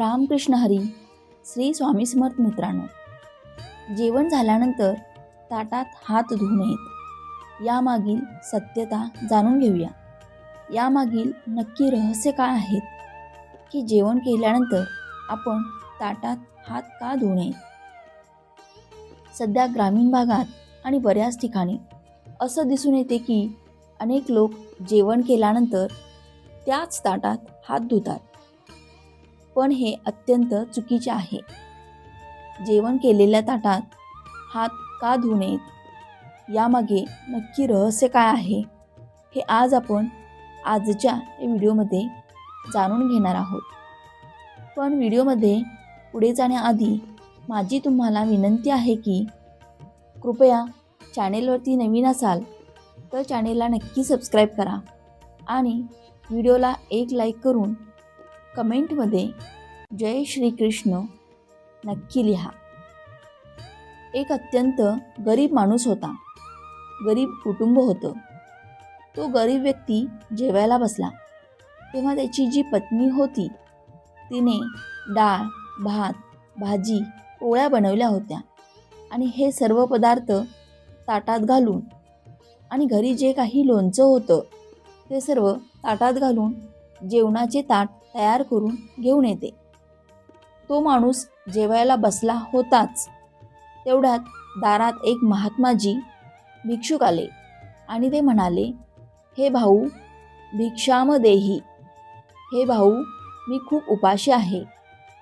रामकृष्ण हरी श्री स्वामी समर्थ मित्रांनो. जेवण झाल्यानंतर ताटात हात धुऊ नयेत. यामागील सत्यता जाणून घेऊया. यामागील नक्की रहस्य काय आहेत? की जेवण केल्यानंतर आपण ताटात हात का धुऊ नयेत सध्या ग्रामीण भागात आणि बऱ्याच ठिकाणी असं दिसून येते की अनेक लोक जेवण केल्यानंतर त्याच ताटात हात धुतात. पण हे अत्यंत चुकीचे आहे. जेवण केलेल्या ताटात हात का धुऊ नयेत? यामागे नक्की रहस्य काय आहे? हे आज आपण आजच्या या व्हिडिओमध्ये जाणून घेणार आहोत. पण व्हिडिओमध्ये पुढे जाण्याआधी माझी तुम्हाला विनंती आहे की कृपया चॅनेलवरती नवीन असाल तर चॅनेलला नक्की सबस्क्राईब करा आणि व्हिडिओला एक लाईक करून कमेंटमध्ये जय श्रीकृष्ण नक्की लिहा. एक अत्यंत गरीब माणूस होता. गरीब कुटुंब होतं. तो गरीब व्यक्ती जेवायला बसला. तेव्हा त्याची जी पत्नी होती तिने डाळ भात भाजी पोळ्या बनवल्या होत्या. आणि हे सर्व पदार्थ ताटात घालून आणि घरी जे काही लोणचं होतं ते सर्व ताटात घालून जेवणाचे ताट तयार करून घेऊन येते. तो माणूस जेवायला बसला होताच. तेवढ्यात दारात एक महात्माजी भिक्षुक आले आणि ते म्हणाले हे भाऊ भिक्षामदेही हे भाऊ मी खूप उपाशी आहे.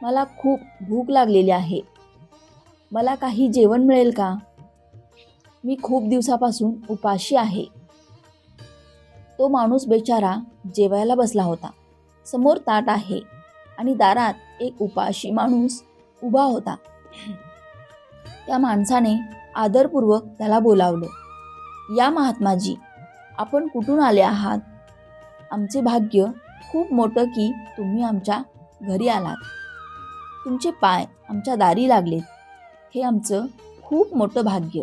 मला खूप भूक लागलेली आहे. मला काही जेवण मिळेल का? मी खूप दिवसापासून उपाशी आहे. तो माणूस बेचारा जेवायला बसला होता. समोर ताट आहे आणि दारात एक उपाशी माणूस उभा होता. त्या माणसाने आदरपूर्वक त्याला बोलावलं या महात्माजी आपण कुठून आले आहात? आमचे भाग्य खूप मोठं की तुम्ही आमच्या घरी आलात. तुमचे पाय आमच्या दारी लागलेत. हे आमचं खूप मोठं भाग्य.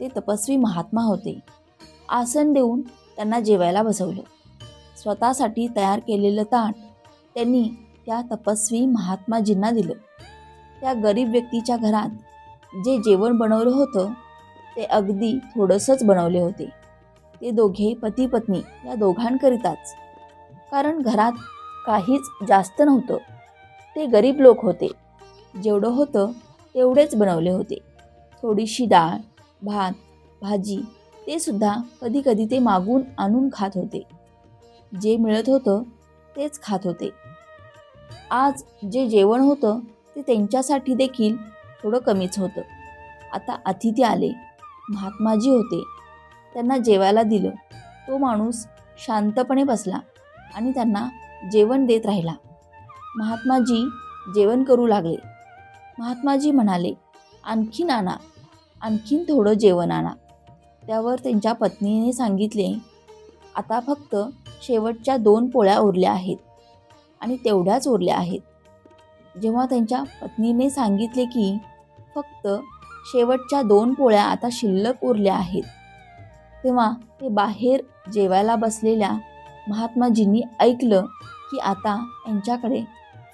ते तपस्वी महात्मा होते. आसन देऊन त्यांना जेवायला बसवलं. स्वतःसाठी तयार केलेलं ताट त्यांनी त्या तपस्वी महात्माजींना दिलं. त्या गरीब व्यक्तीच्या घरात जे जेवण बनवलं होतं ते अगदी थोडंसंच बनवले होते. ते दोघे पती पत्नी या दोघांकरिताच. कारण घरात काहीच जास्त नव्हतं. ते गरीब लोक होते. जेवढं होतं तेवढेच बनवले होते. थोडीशी डाळ भात भाजी ते सुद्धा कधीकधी ते मागून आणून खात होते. जे मिळत होतं तेच खात होते. आज जे जेवण होतं ते त्यांच्यासाठी देखील थोडं कमीच होतं. आता अतिथी आले. महात्माजी होते. त्यांना जेवायला दिलं. तो माणूस शांतपणे बसला आणि त्यांना जेवण देत राहिला. महात्माजी जेवण करू लागले. महात्माजी म्हणाले आणखीन आणा आणखीन थोडं जेवण आणा. त्यावर त्यांच्या पत्नीने सांगितले आता फक्त शेवटच्या दोन पोळ्या उरल्या आहेत आणि तेवढ्याच उरल्या आहेत. जेव्हा त्यांच्या पत्नीने सांगितले की फक्त शेवटच्या दोन पोळ्या आता शिल्लक उरल्या आहेत. तेव्हा ते बाहेर जेवायला बसलेल्या महात्माजींनी ऐकलं की आता यांच्याकडे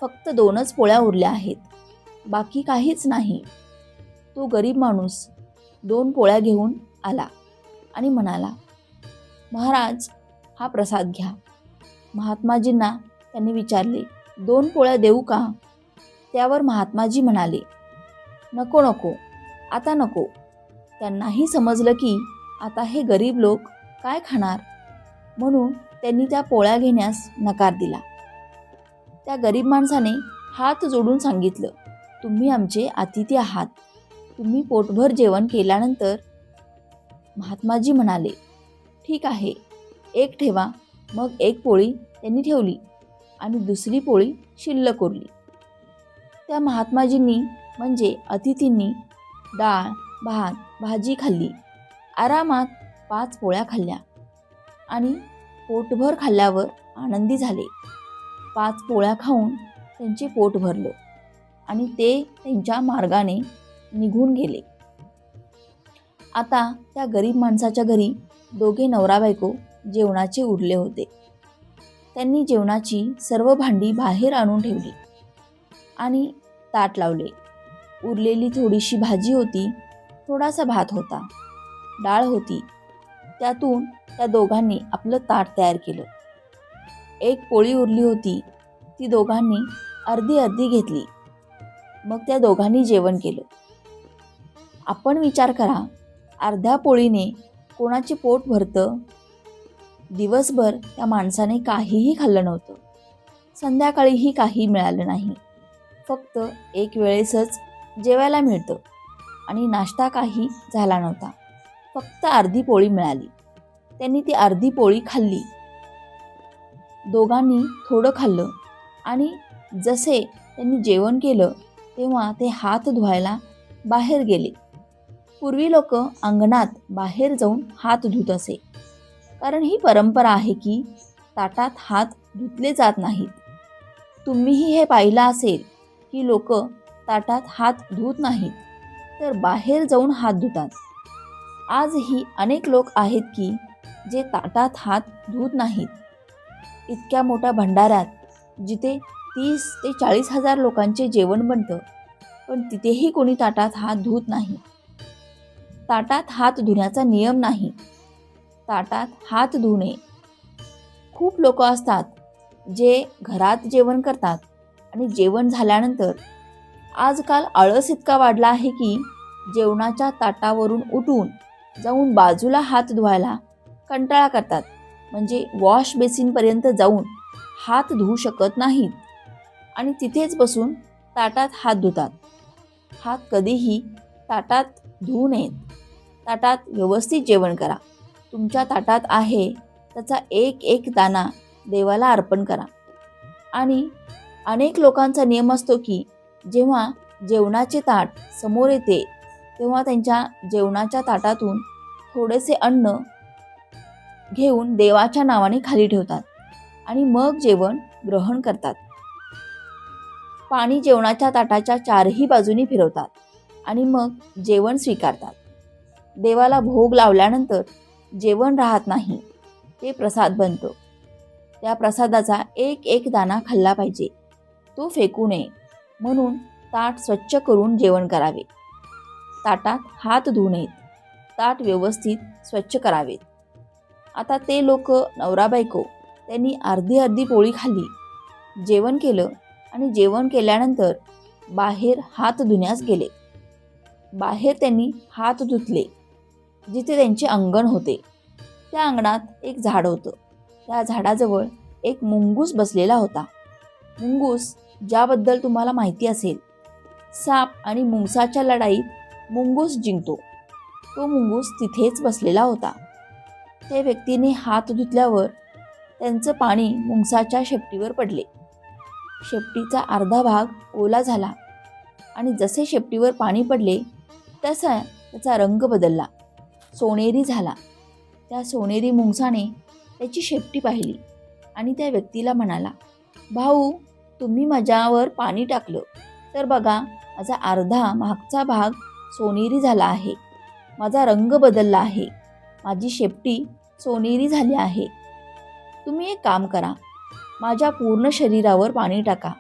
फक्त दोनच पोळ्या उरल्या आहेत. बाकी काहीच नाही. तो गरीब माणूस दोन पोळ्या घेऊन आला आणि म्हणाला महाराज हा प्रसाद घ्या. महात्माजींना त्यांनी विचारले दोन पोळ्या देऊ का? त्यावर महात्माजी म्हणाले नको नको आता नको. त्यांनाही समजलं की आता हे गरीब लोक काय खाणार? म्हणून त्यांनी त्या पोळ्या घेण्यास नकार दिला. त्या गरीब माणसाने हात जोडून सांगितलं तुम्ही आमचे अतिथी आहात. तुम्ही पोटभर जेवण केल्यानंतर महात्माजी म्हणाले ठीक आहे एक ठेवा. मग एक पोळी त्यांनी ठेवली आणि दुसरी पोळी शिल्लक उरली. त्या महात्माजींनी म्हणजे अतिथींनी डाळ भात भाजी खाल्ली. आरामात पाच पोळ्या खाल्ल्या आणि पोटभर खाल्ल्यावर आनंदी झाले. पाच पोळ्या खाऊन त्यांचे पोट भरलं आणि ते त्यांच्या मार्गाने निघून गेले. आता त्या गरीब माणसाच्या घरी दोघे नवरा बायको जेवणाचे उरले होते. त्यांनी जेवणाची सर्व भांडी बाहेर आणून ठेवली आणि ताट लावले. उरलेली थोडीशी भाजी होती थोडासा भात होता डाळ होती. त्यातून त्या दोघांनी आपलं ताट तयार केलं. एक पोळी उरली होती ती दोघांनी अर्धी अर्धी घेतली. मग त्या दोघांनी जेवण केलं. आपण विचार करा अर्ध्या पोळीने कोणाचे पोट भरतं? दिवसभर त्या माणसाने काहीही खाल्लं नव्हतं. संध्याकाळीही काही मिळालं नाही. फक्त एक वेळेसच जेवायला मिळतं आणि नाश्ता काही झाला नव्हता. फक्त अर्धी पोळी मिळाली. त्यांनी ती अर्धी पोळी खाल्ली. दोघांनी थोडं खाल्लं आणि जसे त्यांनी जेवण केलं तेव्हा ते हात धुवायला बाहेर गेले. पूर्वी लोक अंगणात बाहेर जाऊन हात धुत असे. कारण ही परंपरा आहे की ताटात हात धुतले जात नाहीत. तुम्हीही हे पाहिलं असेल की लोक ताटात हात धुत नाहीत तर बाहेर जाऊन हात धुतात. आजही अनेक लोक आहेत की जे ताटात हात धुत नाहीत. इतक्या मोठ्या भंडाऱ्यात जिथे तीस ते चाळीस हजार लोकांचे जेवण बनतं पण तिथेही कोणी ताटात हात धुत नाही. ताटात हात धुण्याचा नियम नाही. ताटात हात धुणे खूप लोक असतात जे घरात जेवण करतात आणि जेवण झाल्यानंतर आजकाल आळस इतका वाढला आहे की जेवणाच्या ताटावरून उठून जाऊन बाजूला हात धुवायला कंटाळा करतात. म्हणजे वॉश बेसिनपर्यंत जाऊन हात धुवू शकत नाहीत आणि तिथेच बसून ताटात हात धुतात. हात कधीही ताटात धुवू नयेत. ताटात व्यवस्थित जेवण करा. तुमच्या ताटात आहे त्याचा एक एक दाना देवाला अर्पण करा. आणि अनेक लोकांचा नियम असतो की जेव्हा जेवणाचे ताट समोर येते तेव्हा त्यांच्या जेवणाच्या ताटातून थोडेसे अन्न घेऊन देवाच्या नावाने खाली ठेवतात आणि मग जेवण ग्रहण करतात. पाणी जेवणाच्या ताटाच्या चारही बाजूनी फिरवतात आणि मग जेवण स्वीकारतात. देवाला भोग लावल्यानंतर जेवण राहत नाही. ते प्रसाद बनतो. त्या प्रसादाचा एक एक दाना खाल्ला पाहिजे. तो फेकू नये. म्हणून ताट स्वच्छ करून जेवण करावे. ताटात हात धुऊ नयेत. ताट व्यवस्थित स्वच्छ करावेत. आता ते लोक नवरा बायको त्यांनी अर्धी अर्धी पोळी खाल्ली. जेवण केलं आणि जेवण केल्यानंतर बाहेर हात धुण्यास गेले. बाहेर त्यांनी हात धुतले. जिथे त्यांचे अंगण होते. त्या अंगणात एक झाड होतं. त्या झाडाजवळ एक मुंगूस बसलेला होता. मुंगूस ज्याबद्दल तुम्हाला माहिती असेल साप आणि मुंगसाच्या लढाईत मुंगूस जिंकतो. तो मुंगूस तिथेच बसलेला होता. त्या व्यक्तीने हात धुतल्यावर त्यांचं पाणी मुंगसाच्या शेपटीवर पडले. शेपटीचा अर्धा भाग ओला झाला आणि जसे शेपटीवर पाणी पडले तसा त्याचा रंग बदलला. सोनेरी झाला. त्या सोनेरी मुंगसाने त्याची शेपटी पाहिली आणि त्या व्यक्तीला म्हणाला भाऊ तुम्ही माझ्यावर पाणी टाकलं. तर बघा माझा अर्धा मागचा भाग सोनेरी झाला आहे. माझा रंग बदलला आहे. माझी शेपटी सोनेरी झाली आहे. तुम्ही एक काम करा. माझ्या पूर्ण शरीरावर पाणी टाका.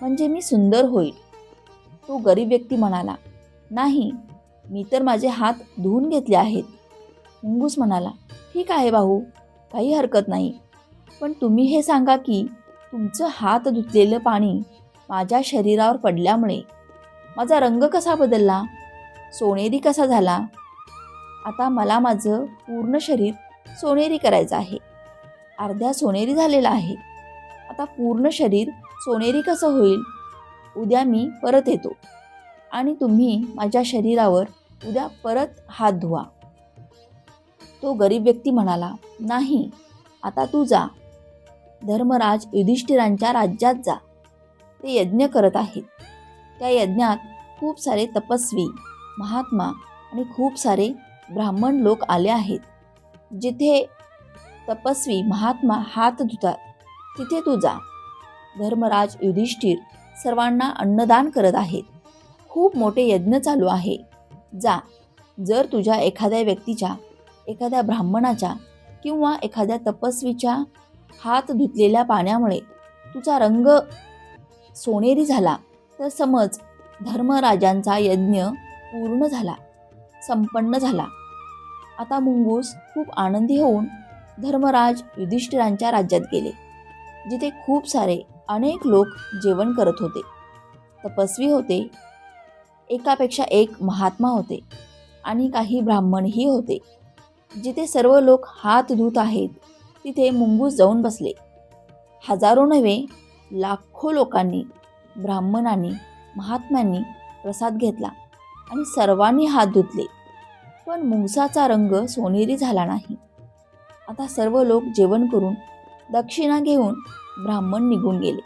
म्हणजे मी सुंदर होईल. तो गरीब व्यक्ती म्हणाला नाही मी तर माझे हात धुवून घेतले आहेत. मुंगूस म्हणाला ठीक आहे भाऊ काही हरकत नाही. पण तुम्ही हे सांगा की तुमचं हात धुतलेलं पाणी माझ्या शरीरावर पडल्यामुळे माझा रंग कसा बदलला? सोनेरी कसा झाला? आता मला माझं पूर्ण शरीर सोनेरी करायचं आहे. अर्ध्या सोनेरी झालेलं आहे. आता पूर्ण शरीर सोनेरी कसं होईल? उद्या मी परत येतो आणि तुम्ही माझ्या शरीरावर उद्या परत हात धुवा. तो गरीब व्यक्ती म्हणाला नाही आता तू जा. धर्मराज युधिष्ठिरांच्या राज्यात जा. ते यज्ञ करत आहेत. त्या यज्ञात खूप सारे तपस्वी महात्मा आणि खूप सारे ब्राह्मण लोक आले आहेत. जिथे तपस्वी महात्मा हात धुतात तिथे तू जा. धर्मराज युधिष्ठिर सर्वांना अन्नदान करत आहेत. खूप मोठे यज्ञ चालू आहे. जा. जर तुझ्या एखाद्या व्यक्तीच्या एखाद्या ब्राह्मणाच्या किंवा एखाद्या तपस्वीच्या हात धुतलेल्या पाण्यामुळे तुझा रंग सोनेरी झाला तर समज धर्मराजांचा यज्ञ पूर्ण झाला संपन्न झाला. आता मुंगूस खूप आनंदी होऊन धर्मराज युधिष्ठिरांच्या राज्यात गेले जिथे खूप सारे अनेक लोक जेवण करत होते. तपस्वी होते एकापेक्षा एक महात्मा होते आणि काही ब्राह्मणही होते. जिथे सर्व लोक हात धुत आहेत तिथे मुंगूस जाऊन बसले. हजारो नव्हे लाखो लोकांनी ब्राह्मणांनी महात्म्यांनी प्रसाद घेतला आणि सर्वांनी हात धुतले. पण मुंगसाचा रंग सोनेरी झाला नाही. आता सर्व लोक जेवण करून दक्षिणा घेऊन ब्राह्मण निघून गेले.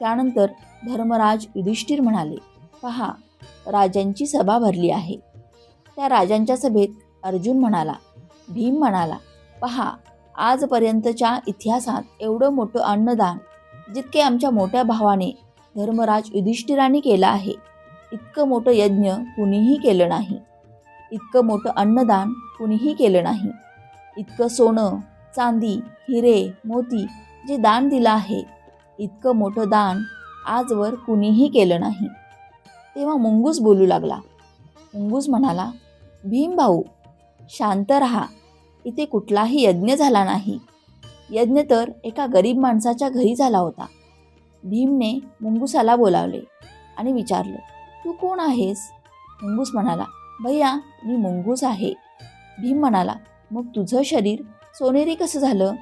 त्यानंतर धर्मराज युधिष्ठिर म्हणाले पहा राजांची सभा भरली आहे. त्या राजांच्या सभेत अर्जुन म्हणाला भीम म्हणाला पहा आजपर्यंतच्या इतिहासात एवढं मोठं अन्नदान जितके आमच्या मोठ्या भावाने धर्मराज युधिष्ठिराने केलं आहे इतकं मोठं यज्ञ कुणीही केलं नाही. इतकं मोठं अन्नदान कुणीही केलं नाही. इतकं सोनं चांदी हिरे मोती जे दान दिलं आहे इतकं मोठं दान आजवर कुणीही केलं नाही. तेव्हा मुंगूस बोलू लागला. मुंगूस म्हणाला भीम भाऊ शांत रहा. इथे कुठलाही यज्ञ झाला नाही. यज्ञ तर एका गरीब माणसाच्या घरी झाला होता. भीमने मुंगूसाला बोलावले आणि विचारलं तू कोण आहेस? मुंगूस म्हणाला भैया मी मुंगूस आहे. भीम म्हणाला मग तुझं शरीर सोनेरी कसं झालं?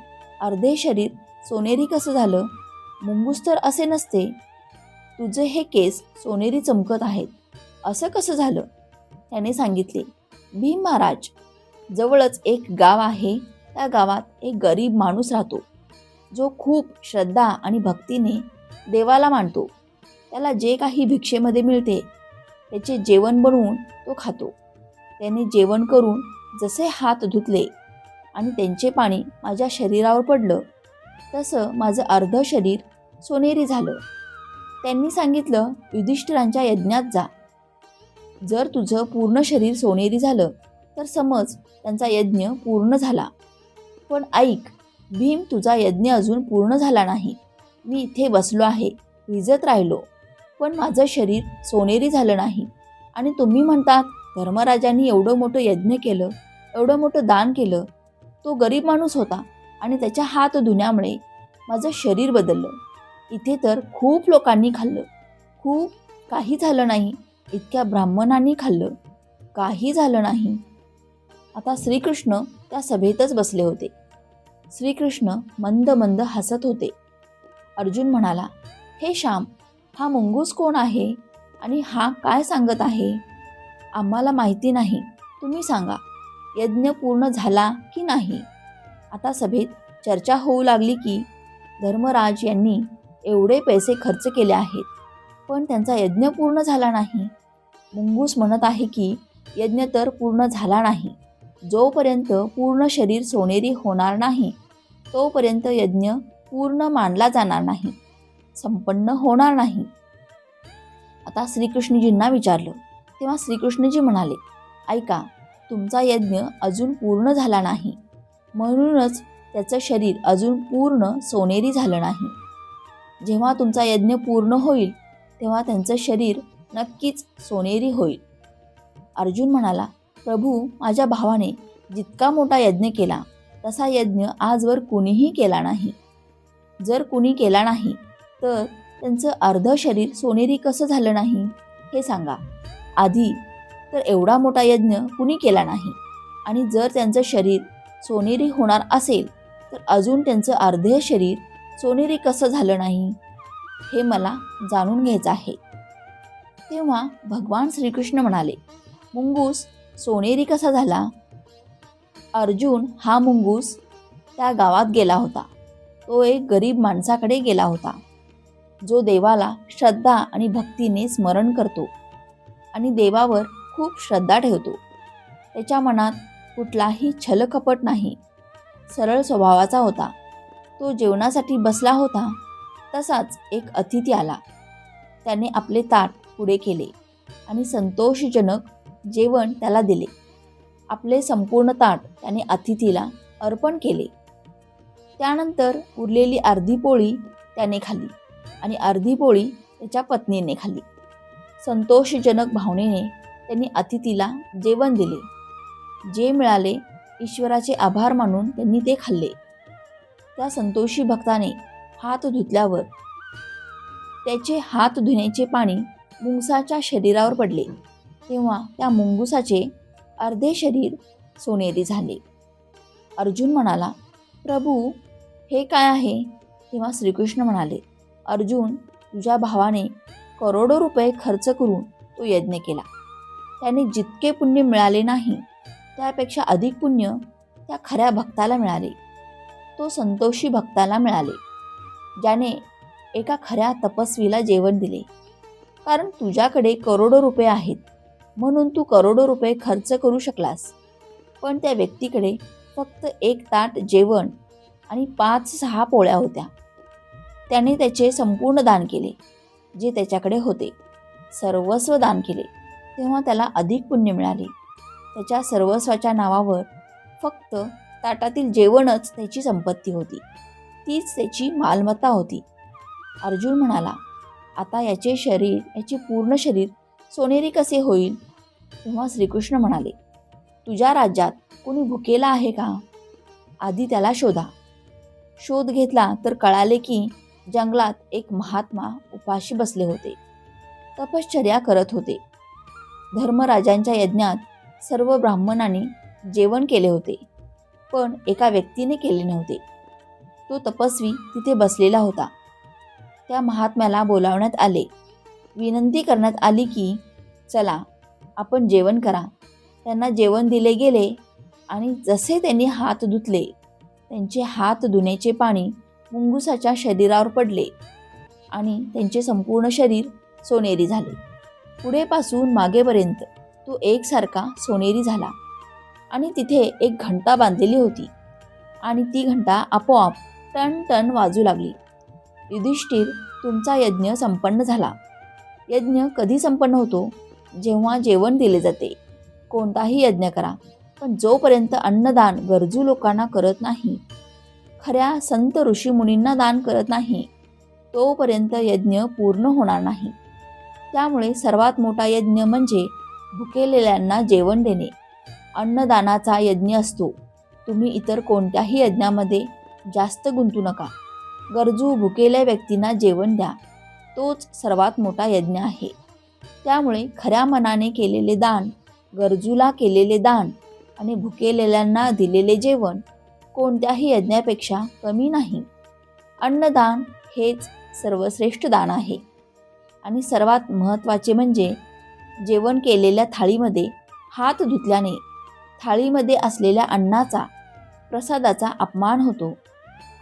अर्धे शरीर सोनेरी कसं झालं? मुंगूस तर असे नसते. तुझे हे केस सोनेरी चमकत आहेत. असं कसं झालं? त्याने सांगितले भीम महाराज जवळच एक गाव आहे. त्या गावात एक गरीब माणूस राहतो. जो खूप श्रद्धा आणि भक्तीने देवाला मानतो. त्याला जे काही भिक्षेमध्ये मिळते त्याचे जेवण बनवून तो खातो. त्याने जेवण करून जसे हात धुतले आणि त्यांचे पाणी माझ्या शरीरावर पडलं तसं माझं अर्ध शरीर सोनेरी झालं. त्यांनी सांगितलं युधिष्ठिरांच्या यज्ञात जा. जर तुझं पूर्ण शरीर सोनेरी झालं तर समज त्यांचा यज्ञ पूर्ण झाला. पण ऐक भीम तुझा यज्ञ अजून पूर्ण झाला नाही. मी इथे बसलो आहे भिजत राहिलो. पण माझं शरीर सोनेरी झालं नाही. आणि तुम्ही म्हणतात धर्मराजांनी एवढं मोठं यज्ञ केलं एवढं मोठं दान केलं. तो गरीब माणूस होता आणि त्याच्या हात धुण्यामुळे माझं शरीर बदललं. इथे तर खूप लोकांनी खाल्लं. खूप काही झालं नाही इतक्या ब्राह्मणांनी खाल्लं. काही झालं नाही. आता श्रीकृष्ण त्या सभेतच बसले होते. श्रीकृष्ण मंद मंद हसत होते. अर्जुन म्हणाला हे श्याम हा मुंगूस कोण आहे आणि हा काय सांगत आहे? आम्हाला माहिती नाही. तुम्ही सांगा. यज्ञ पूर्ण झाला की नाही? आता सभेत चर्चा होऊ लागली की धर्मराज यांनी एवढे पैसे खर्च केले आहेत. पण त्यांचा यज्ञ पूर्ण झाला नाही. मुंगूस म्हणत आहे की यज्ञ तर पूर्ण झाला नाही. जोपर्यंत पूर्ण शरीर सोनेरी होणार नाही तोपर्यंत यज्ञ पूर्ण मानला जाणार नाही. संपन्न होणार नाही. आता श्रीकृष्णजींना विचारलं. तेव्हा श्रीकृष्णजी म्हणाले ऐका तुमचा यज्ञ अजून पूर्ण झाला नाही. म्हणूनच त्याचं शरीर अजून पूर्ण सोनेरी झालं नाही. जेव्हा तुमचा यज्ञ पूर्ण होईल तेव्हा त्यांचं शरीर नक्कीच सोनेरी होईल. अर्जुन म्हणाला प्रभू माझ्या भावाने जितका मोठा यज्ञ केला तसा यज्ञ आजवर कुणीही केला नाही. जर कुणी केला नाही तर त्यांचं अर्ध शरीर सोनेरी कसं झालं नाही हे सांगा. आधी तर एवढा मोठा यज्ञ कुणी केला नाही. आणि जर त्यांचं शरीर सोनेरी होणार असेल तर अजून त्यांचं अर्धे शरीर सोनेरी कसं झालं नाही हे मला जाणून घ्यायचं आहे. तेव्हा भगवान श्रीकृष्ण म्हणाले मुंगूस सोनेरी कसा झाला? अर्जुन हा मुंगूस त्या गावात गेला होता. तो एक गरीब माणसाकडे गेला होता. जो देवाला श्रद्धा आणि भक्तीने स्मरण करतो आणि देवावर खूप श्रद्धा ठेवतो. त्याच्या मनात कुठलाही छलकपट नाही. सरळ स्वभावाचा होता. तो जेवणासाठी बसला होता. तसाच एक अतिथी आला. त्याने आपले ताट पुढे केले आणि संतोषजनक जेवण त्याला दिले. आपले संपूर्ण ताट त्याने अतिथीला अर्पण केले. त्यानंतर उरलेली अर्धी पोळी त्याने खाल्ली आणि अर्धी पोळी त्याच्या पत्नीने खाल्ली. संतोषजनक भावनेने त्यांनी अतिथीला जेवण दिले. जे मिळाले ईश्वराचे आभार मानून त्यांनी ते खाल्ले. त्या संतोषी भक्ताने हात धुतल्यावर त्याचे हात धुण्याचे पाणी मुंगसाच्या शरीरावर पडले. तेव्हा त्या मुंगुसाचे अर्धे शरीर सोनेरी झाले. अर्जुन म्हणाला प्रभू हे काय आहे? तेव्हा श्रीकृष्ण म्हणाले अर्जुन तुझ्या भावाने करोडो रुपये खर्च करून तो यज्ञ केला. त्याने जितके पुण्य मिळाले नाही त्यापेक्षा अधिक पुण्य त्या खऱ्या भक्ताला मिळाले. तो संतोषी भक्ताला मिळाले. ज्याने एका खऱ्या तपस्वीला जेवण दिले. कारण तुझ्याकडे करोडो रुपये आहेत. म्हणून तू करोडो रुपये खर्च करू शकलास. पण त्या व्यक्तीकडे फक्त एक ताट जेवण आणि पाच सहा पोळ्या होत्या. त्याने त्याचे संपूर्ण दान केले जे त्याच्याकडे होते. सर्वस्व दान केले. तेव्हा त्याला अधिक पुण्य मिळाले. त्याच्या सर्वस्वाच्या नावावर फक्त ताटातील जेवणच त्याची संपत्ती होती. तीच त्याची मालमत्ता होती. अर्जुन म्हणाला आता याचे शरीर याचे पूर्ण शरीर सोनेरी कसे होईल? तेव्हा श्रीकृष्ण म्हणाले तुझ्या राज्यात कोणी भुकेला आहे का? आधी त्याला शोधा. शोध घेतला तर कळाले की जंगलात एक महात्मा उपाशी बसले होते. तपश्चर्या करत होते. धर्मराजांच्या यज्ञात सर्व ब्राह्मणांनी जेवण केले होते. पण एका व्यक्तीने केले नव्हते. तो तपस्वी तिथे बसलेला होता. त्या महात्म्याला बोलावण्यात आले. विनंती करण्यात आली की चला आपण जेवण करा. त्यांना जेवण दिले गेले आणि जसे त्यांनी हात धुतले त्यांचे हात धुण्याचे पाणी मुंगुसाच्या शरीरावर पडले आणि त्यांचे संपूर्ण शरीर सोनेरी झाले. पुढेपासून मागेपर्यंत तो एकसारखा सोनेरी झाला. आणि तिथे एक घंटा बांधलेली होती. आणि ती घंटा आपोआप टन टन वाजू लागली. युधिष्ठिर तुमचा यज्ञ संपन्न झाला. यज्ञ कधी संपन्न होतो? जेव्हा जेवण दिले जाते. कोणताही यज्ञ करा पण जोपर्यंत अन्नदान गरजू लोकांना करत नाही खऱ्या संत ऋषीमुनींना दान करत नाही तोपर्यंत यज्ञ पूर्ण होणार नाही. त्यामुळे सर्वात मोठा यज्ञ म्हणजे भुकेलेल्यांना जेवण देणे. अन्नदानाचा यज्ञ असतो. तुम्ही इतर कोणत्याही यज्ञामध्ये जास्त गुंतू नका. गरजू भुकेल्या व्यक्तींना जेवण द्या. तोच सर्वात मोठा यज्ञ आहे. त्यामुळे खऱ्या मनाने केलेले दान गरजूला केलेले दान आणि भुकेलेल्यांना दिलेले जेवण कोणत्याही यज्ञापेक्षा कमी नाही. अन्नदान हेच सर्वश्रेष्ठ दान आहे. आणि सर्वात महत्त्वाचे म्हणजे जेवण केलेल्या थाळीमध्ये हात धुतल्याने थाळीमध्ये असलेल्या अन्नाचा प्रसादाचा अपमान होतो.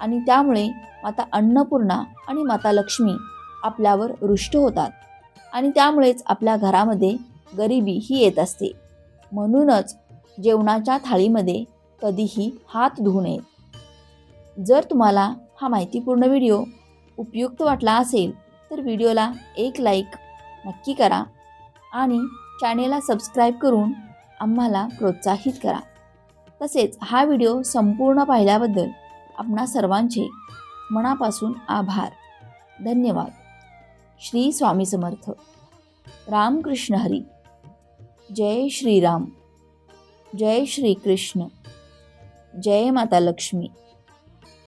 आणि त्यामुळे माता अन्नपूर्णा आणि माता लक्ष्मी आपल्यावर रुष्ट होतात. आणि त्यामुळेच आपल्या घरामध्ये गरिबी ही येत असते. म्हणूनच जेवणाच्या थाळीमध्ये कधीही हात धुवू नयेत जर तुम्हाला हा माहितीपूर्ण व्हिडिओ उपयुक्त वाटला असेल तर व्हिडिओला एक लाईक नक्की करा. आणि चॅनेलला सबस्क्राईब करून आम्हाला प्रोत्साहित करा. तसेच हा व्हिडिओ संपूर्ण पाहिल्याबद्दल आपणा सर्वांचे मनापासून आभार. धन्यवाद. श्री स्वामी समर्थ. रामकृष्ण हरी. जय श्रीराम. जय श्री कृष्ण जय माता लक्ष्मी.